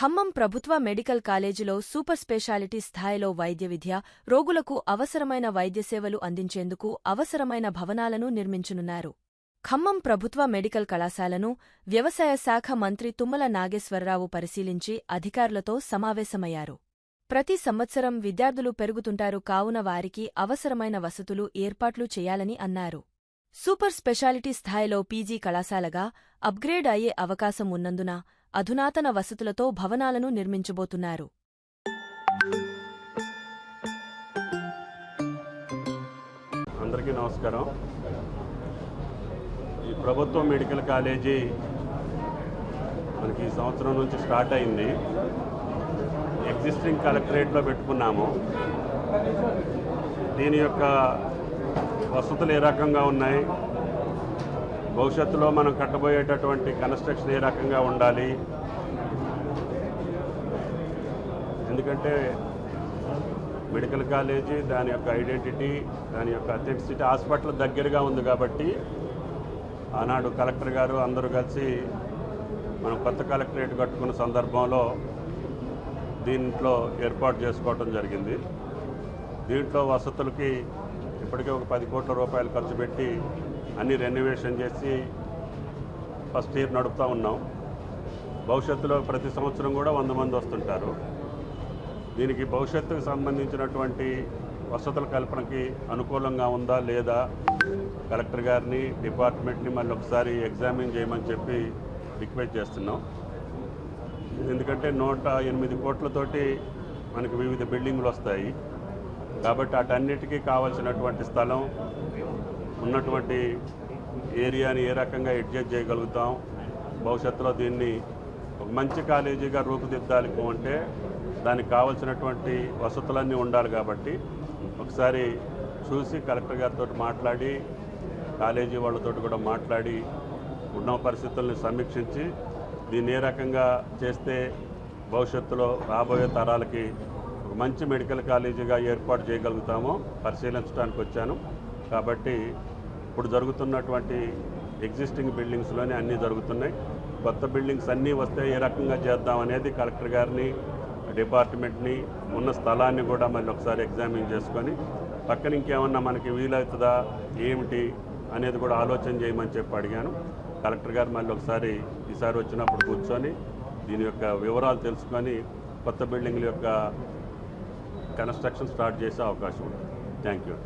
ఖమ్మం ప్రభుత్వ మెడికల్ కాలేజీలో super speciality స్థాయిలో వైద్య విద్య రోగులకు అవసరమైన వైద్య సేవలు అందించేందుకు అవసరమైన భవనాలను నిర్మించనున్నారు. ఖమ్మం ప్రభుత్వ మెడికల్ కళాశాలను వ్యవసాయ శాఖ మంత్రి తుమ్మల నాగేశ్వరరావు పరిశీలించి అధికారులతో సమావేశమయ్యారు. ప్రతి సంవత్సరం విద్యార్థులు పెరుగుతుంటారు కావున వారికి అవసరమైన వసతులు ఏర్పాట్లు చేయాలని అన్నారు. సూపర్ స్పెషాలిటీ స్థాయిలో పీజీ కళాశాలగా అప్గ్రేడ్ అయ్యే అవకాశం ఉన్నందున అధునాతన వసతులతో భవనాలను నిర్మించబోతున్నారు. అందరికీ నమస్కారం. ఈ ప్రభుత్వ మెడికల్ కాలేజీ మనకి ఈ సంవత్సరం నుంచి స్టార్ట్ అయింది. ఎగ్జిస్టింగ్ కలెక్టరేట్లో పెట్టుకున్నాము. దీని యొక్క వసతులు ఏ రకంగా ఉన్నాయి? భవిష్యత్తులో మనం కట్టబోయేటటువంటి కన్స్ట్రక్షన్ ఏ రకంగా ఉండాలి? ఎందుకంటే మెడికల్ కాలేజీ దాని యొక్క ఐడెంటిటీ దాని యొక్క అథెంటిసిటీ హాస్పిటల్ దగ్గరగా ఉంది కాబట్టి ఆనాడు కలెక్టర్ గారు అందరూ కలిసి మనం కొత్త కలెక్టరేట్ కట్టుకున్న సందర్భంలో దీంట్లో ఏర్పాటు చేసుకోవటం జరిగింది. దీంట్లో వసతులకి ఇప్పటికే ఒక పది కోట్ల రూపాయలు ఖర్చు పెట్టి అన్ని రెనోవేషన్ చేసి ఫస్ట్ ఇయర్ నడుపుతూ ఉన్నాం. భవిష్యత్తులో ప్రతి సంవత్సరం కూడా వంద మంది వస్తుంటారు. దీనికి భవిష్యత్తుకు సంబంధించినటువంటి వసతుల కల్పనకి అనుకూలంగా ఉందా లేదా కలెక్టర్ గారిని డిపార్ట్మెంట్ని మళ్ళీ ఒకసారి ఎగ్జామిన్ చేయమని చెప్పి రిక్వెస్ట్ చేస్తున్నాం. ఎందుకంటే నూట ఎనిమిది కోట్లతోటి మనకి వివిధ బిల్డింగ్లు వస్తాయి. కాబట్టి అటన్నిటికీ కావాల్సినటువంటి స్థలం ఉన్నటువంటి ఏరియాని ఏ రకంగా అడ్జస్ట్ చేయగలుగుతాం భవిష్యత్తులో దీన్ని ఒక మంచి కాలేజీగా రూపుదిద్దాలి అంటే దానికి కావాల్సినటువంటి వసతులన్నీ ఉండాలి కాబట్టి ఒకసారి చూసి కలెక్టర్ గారితో మాట్లాడి కాలేజీ వాళ్ళతో కూడా మాట్లాడి ఉన్న పరిస్థితుల్ని సమీక్షించి దీన్ని ఏ రకంగా చేస్తే భవిష్యత్తులో రాబోయే తరాలకి మంచి మెడికల్ కాలేజీగా ఏర్పాటు చేయగలుగుతామో పరిశీలించడానికి వచ్చాను కాబట్టి ఇప్పుడు జరుగుతున్నటువంటి ఎగ్జిస్టింగ్ బిల్డింగ్స్లోనే అన్నీ జరుగుతున్నాయి. కొత్త బిల్డింగ్స్ అన్నీ వస్తే ఏ రకంగా చేద్దాం అనేది కలెక్టర్ గారిని డిపార్ట్మెంట్ని ఉన్న స్థలాన్ని కూడా మళ్ళీ ఒకసారి ఎగ్జామిన్ చేసుకొని పక్కన ఇంకేమన్నా మనకి వీలవుతుందా ఏమిటి అనేది కూడా ఆలోచన చేయమని చెప్పి అడిగాను. కలెక్టర్ గారు మళ్ళీ ఒకసారి ఈసారి వచ్చినప్పుడు కూర్చొని దీని యొక్క వివరాలు తెలుసుకొని కొత్త బిల్డింగ్ల యొక్క కన్స్ట్రక్షన్ స్టార్ట్ చేసే అవకాశం ఉంది. Thank you.